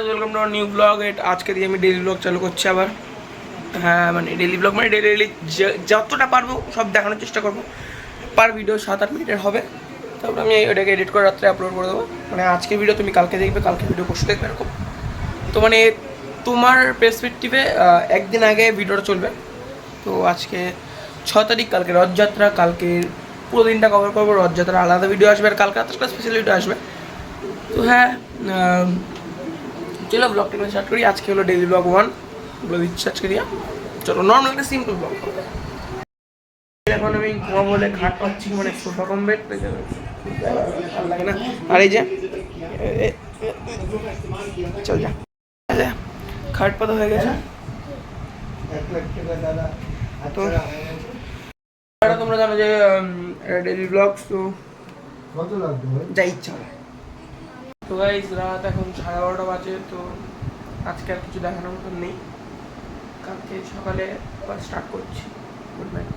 Guys welcome to new blog at আজকে দিয়ে আমি ডেলি ব্লগ চালু করছি আবার। হ্যাঁ মানে ডেলি ব্লগ মানে ডেলি ডেলি যতটা পারব সব দেখানোর চেষ্টা করব। পার ভিডিও সাত আট মিনিটের হবে। তারপর আমি ওটাকে এডিট করে রাত্রে আপলোড করে দেবো। মানে আজকে ভিডিও তুমি কালকে দেখবে, কালকে ভিডিও পরশু দেখবে এরকম। তো মানে তোমার পেসপেক্টিভে একদিন আগে ভিডিওটা চলবে। তো আজকে ছ তারিখ, কালকে রথযাত্রা, কালকে পুরো দিনটা কভার করব। রথযাত্রা আলাদা ভিডিও আসবে আর কালকে রাত্রে স্পেশাল ভিডিও আসবে। তো হ্যাঁ চলো ব্লগটা করে স্টার্ট করি। আজকে হলো ডেলি ব্লগ ওয়ান বলে দিচ্ছি আজকে দিয়া। চলো নর্মাল একটা সিম্পল ব্লগ এখন আমি ঘুমা বলে খাট পাচ্ছি মানে সোফা কম বেড ভালো লাগে না? আর এই যে চল যা। খাট পাতা হয়ে গেছে। তো তোমরা জানো যে ডেলি ব্লগ তো যা ইচ্ছা হয়। তো গাইজ রাত এখন সাড়ে বারোটা বাজে, তো আজকে আর কিছু দেখানোর মতন নেই। কালকে সকালে আবার স্টার্ট করছি। গুড নাইট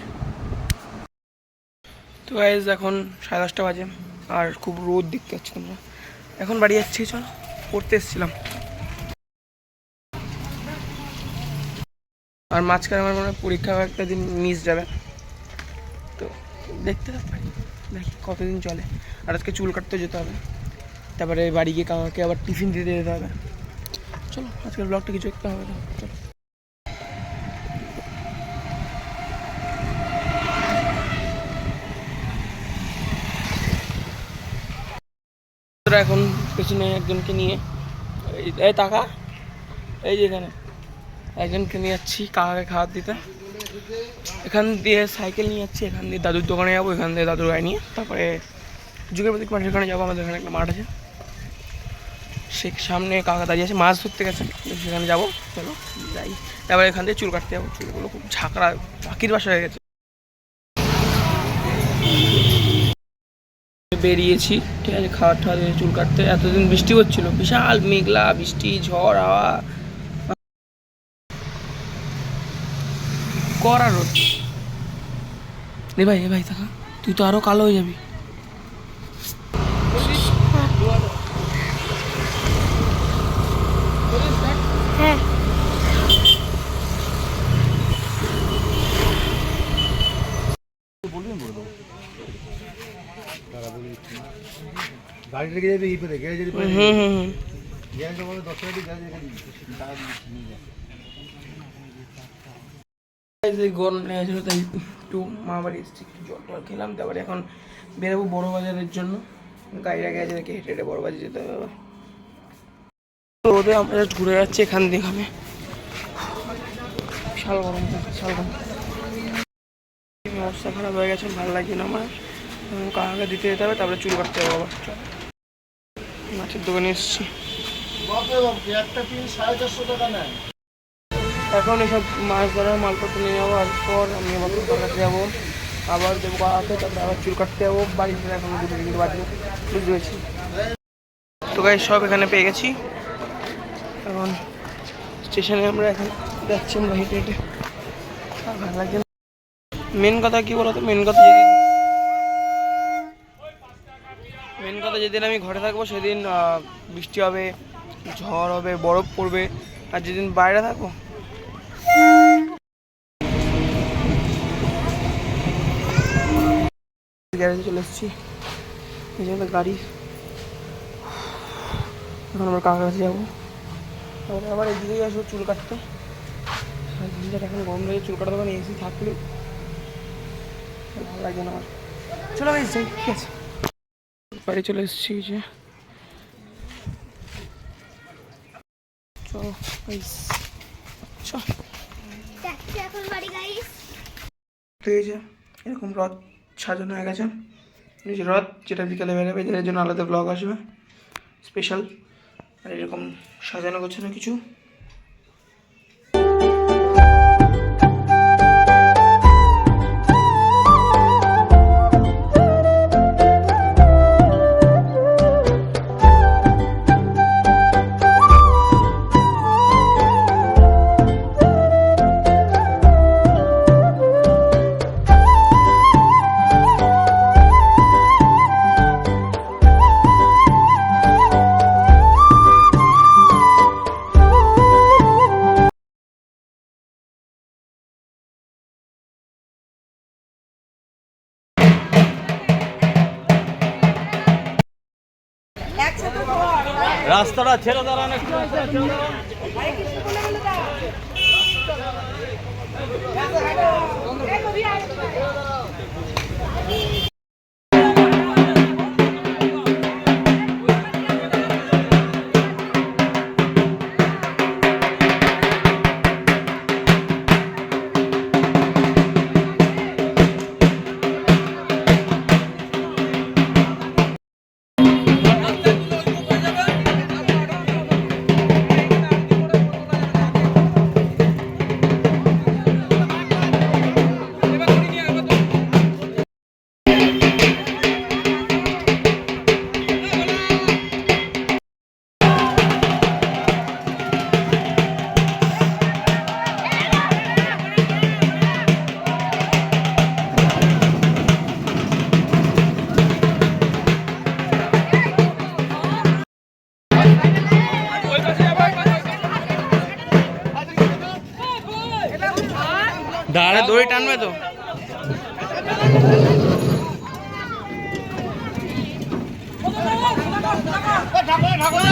তো গাইজ এখন সাড়ে দশটা বাজে, আর খুব রোদ দেখতে পাচ্ছি তোমরা। এখন বাড়ি যাচ্ছি, চল, পড়তে এসেছিলাম। আর মাঝখানে আমার মনে হয় পরীক্ষা একটা দিন মিস যাবে। তো দেখতে পারি। দেখি কতদিন চলে। আর আজকে চুল কাটতে যেতে হবে। তারপরে বাড়ি গিয়ে কাকাকে আবার টিফিন দিতে যেতে হবে। চলো, আজকের ব্লগটা কিছু একটা হবে। না চলো এখন পেছনে একজনকে নিয়ে, এই- টাকা এই যে এখানে। একজনকে নিয়ে যাচ্ছি কাকাকে খাবার দিতে। এখান দিয়ে সাইকেল নিয়ে যাচ্ছি, এখান দিয়ে দাদুর দোকানে যাব, এখান দিয়ে দাদুর গাড়ি নিয়ে, তারপরে যুগের প্রতীক মাঠের ওখানে যাব, আমাদের এখানে একটা মাঠ আছে। সে সামনে কাকা দাঁড়িয়ে আছে, মাছ ধরতে গেছে। সেখানে যাব, চলো, যাই। তারপরে এখান থেকে চুল কাটতে যাব। চুলগুলো খুব ঝাঁকড়া, পাখির বাসা হয়ে গেছে। বেরিয়েছি, ঠিক আছে খাওয়ার দিয়ে চুল কাটতে। এতদিন বৃষ্টি হচ্ছিল, বিশাল মেঘলা বৃষ্টি, ঝড়, হাওয়া। করা রোদ। রে ভাই রে ভাই থাকা তুই তো আরও কালো হয়ে যাবি। হ্যাঁ। গাড়ি রেখে যাবে এই পেলে গ্যারেজের হুম হুম হুম। গ্যারেজে বলে দশ টাকা গ্যারেজে রেখে দিবি টাকা দিবি নিয়ে যা। এই গরম লেগেছিল তাই একটু মা বাড়ি এসেছি একটু জল টল খেলাম। তারপরে এখন বেরোবো বড় বাজারের জন্য গাড়িটা গেছে দেখে হেঁটে হেঁটে বড় বাজার যেতে হবে আবার। রোদে আমরা ঘুরে যাচ্ছি এখান দিয়ে এখানে বিশাল গরম বিশাল গরম। অবস্থা খারাপ হয়ে গেছে, ভালো লাগছে না আমার। কাকাকে দিতে যেতে হবে, তারপরে চুল কাটতে হবে আবার। মাছের দোকানে এসেছি। এখন এসব মাছ ধরার মালপত্র নিয়ে যাব, আর পর আমি আবার কোথাও কাটতে যাব। আবার দেবো কাকাকে, তারপরে আবার চুল কাটতে যাব। বাড়ি ফিরে এখন দুটো কিন্তু বাজে বুঝতে পেরেছি। তো গাই সব এখানে পেয়ে গেছি। এখন স্টেশনে আমরা এখন যাচ্ছি আমরা হেঁটে হেঁটে। ভালো লাগছে মেন কথা কি বলতো? মেন কথা যেদিন মেন কথা যেদিন আমি ঘরে থাকব, সেদিন বৃষ্টি হবে, ঝড় হবে, বরফ পড়বে। আর যেদিন বাইরে থাকব গ্যারেজে চলে এসেছি। এই জন্য গাড়ি। এখন আমরা কাকার কাছে যাব? তারপরে আবার এদিকেই আসব চুল কাটতে। আর দিনটা এখন গরম লাগে চুল কাটার দোকানে এসি থাকলে। ভালো লাগছে না আমার। চলো ভাই যাই ঠিক আছে। বাড়ি চলে এসেছি যে। চলো এরকম রথ সাজানো হয়ে গেছে। রথ যেটা বিকালে বেরোবে এদের জন্য আলাদা ব্লগ আসবে স্পেশাল আর এরকম সাজানো গোছানো কিছু। দাঁড়ান দাঁড়া দড়ি টানবে তো? বলে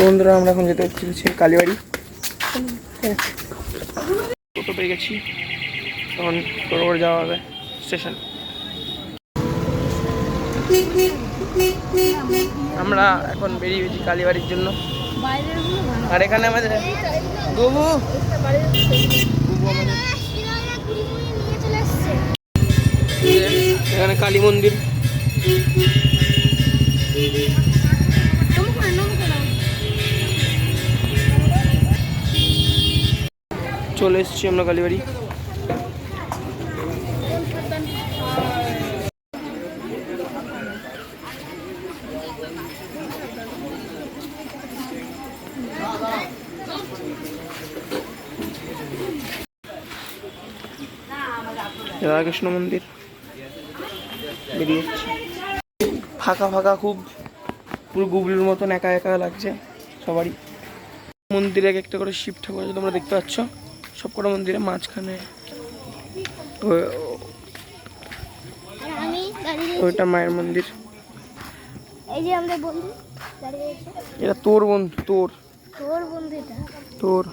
বন্ধুরা, আমরা এখন যেতে চলেছি কালীবাড়ি। টোটো পেয়ে গেছি। তখন টোটো করে যাওয়া হবে স্টেশন। আমরা এখন বেরিয়ে গেছি কালীবাড়ির জন্য। আর এখানে আমাদের এসছে এখানে কালী মন্দির। চলে এসেছি আমরা কালীবাড়ি। রাধাকৃষ্ণ মন্দির। বেরিয়ে ফাঁকা ফাঁকা খুব, পুরো গুগলির মতন একা একা লাগছে সবারই। মন্দিরে এক একটা করে শিব ঠাকুর তোমরা দেখতে পাচ্ছ। সবকটা মন্দিরে মাঝখানে। ওইটা মায়ের মন্দির। এই যে আমাদের বন্ধু এটা তোর বন্ধু তোর। তোর বন্ধুটা। তোর।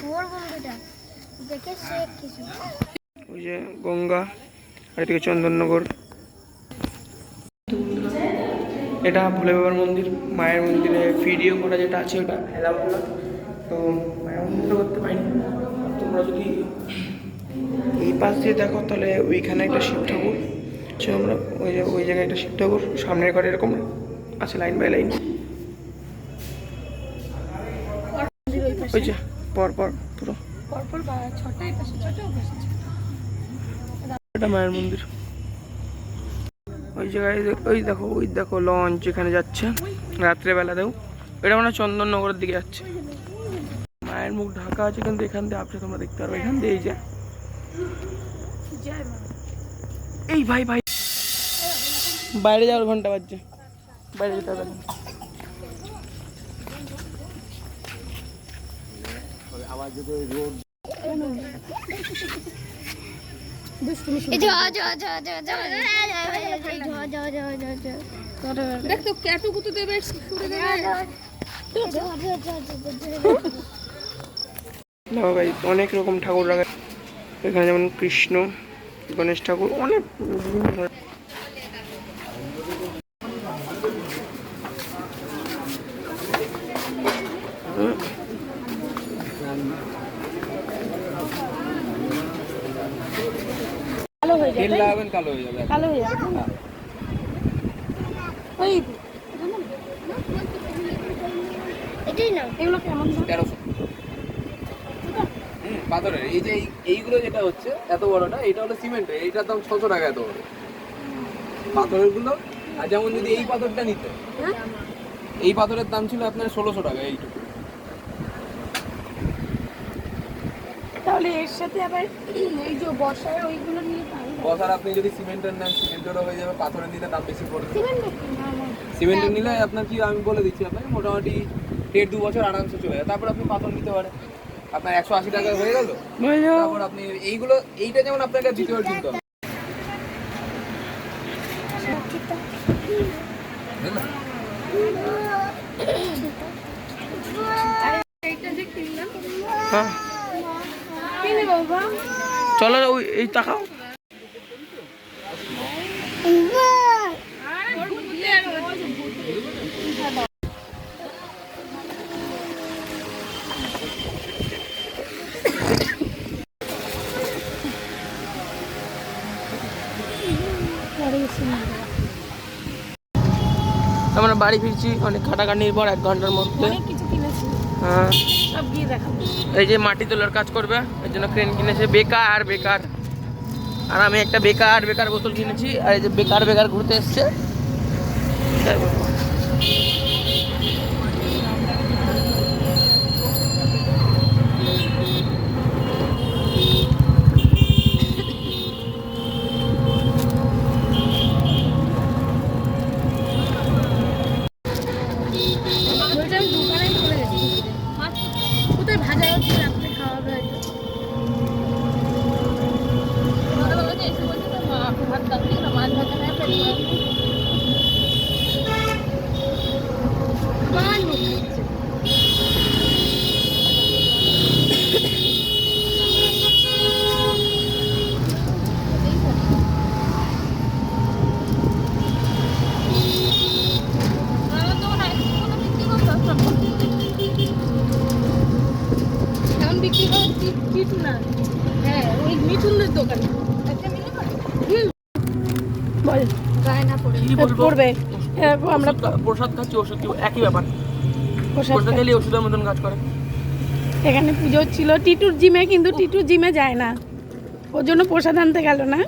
তোর বন্ধুটা। দেখে সে কিছু। ওই যে গঙ্গা আর এদিকে চন্দননগর। এটা ভোলে বাবার মন্দির মায়ের মন্দিরে ভিডিও করা যেটা আছে ওটা এলাও না তো মন্দিরে করতে পারিনি। তোমরা যদি এই পাশ দিয়ে দেখো তাহলে ওইখানে একটা শিব ঠাকুর আছে আমরা ওই ওই জায়গায় একটা শিব ঠাকুর সামনের ঘরে এরকম আছে লাইন বাই লাইন। ওই যে পর পর পুরো। এটা মায়ের মন্দির। ওই জায়গায় ওই দেখো ওই দেখো লঞ্চ এখানে যাচ্ছে। রাত্রেবেলাতেও এটা মানে চন্দননগরের দিকে যাচ্ছে। মায়ের মুখ ঢাকা আছে কিন্তু এখান দিয়ে আপনি তোমরা দেখতে পারবে এখান দিয়ে এই যে এই ভাই ভাই বাইরে যাওয়ার ঘণ্টা বাজছে বাইরে যেতে হবে এখন। এই ঝ ঝ ঝ ঝ ঝ এই ঝ ঝ ঝ ঝ ঝ দেখ তো এতটুকু তো দেবে করে দেবে দেখো ভাই অনেক রকম ঠাকুর রাখা। এখানে যেমন কৃষ্ণ গণেশ ঠাকুর অনেক। হয়ে কালো হয়ে যাবে। কালো হয়ে যাবে? ওই এটাই না এগুলো কেমন? তেরোশো। পাথরের এই যে এই- এইগুলো যেটা হচ্ছে এত বড়টা এটা হলো সিমেন্টের এইটার দাম ছশো টাকা এত বড় পাথরেরগুলো আর যেমন যদি এই পাথরটা নিতে? এই পাথরের দাম ছিল আপনার ষোলোশো টাকা এইটুকু। তাহলে এর সাথে আবার এই যে বর্ষায় ওইগুলো নিয়ে বসার আপনি যদি সিমেন্টের নেন সিমেন্টেরও হয়ে যাবে পাথরের নিলে দাম বেশি পড়বে। সিমেন্ট সিমেন্টের নিলে আপনার কি আমি বলে দিচ্ছি আপনাকে মোটামুটি দেড় দু বছর আরামসে চলে যায় তারপর আপনি পাথর নিতে পারেন। আপনার একশো আশি টাকা হয়ে গেল? তারপর আপনি এইগুলো এইটা যেমন আপনাকে দ্বিতীয়বার কিনতে হবে। হ্যাঁ চলো ওই এই তাকাও। আমরা বাড়ি ফিরছি অনেক খাটাখাটির পর এক ঘণ্টার মধ্যে। হ্যাঁ। এই যে মাটি তোলার কাজ করবে এর জন্য ক্রেন কিনেছে বেকার বেকার। আর আমি একটা বেকার বেকার বোতল কিনেছি আর এই যে বেকার বেকার ঘুরতে এসছে। বিক্রি করে কিটু না হ্যাঁ ওই মিঠুনদের দোকানে। বল। গায়ে না পড়ে কি বলব? পড়বে আমরা প্রসাদ খাচ্ছি ওষুধ কি একই ব্যাপার। প্রসাদ খেলে ওষুধের মতন কাজ করে। এখানে পুজো ছিল। টিটুর জিমে কিন্তু টিটুর জিমে যায় না। ওর জন্য প্রসাদ আনতে গেল না।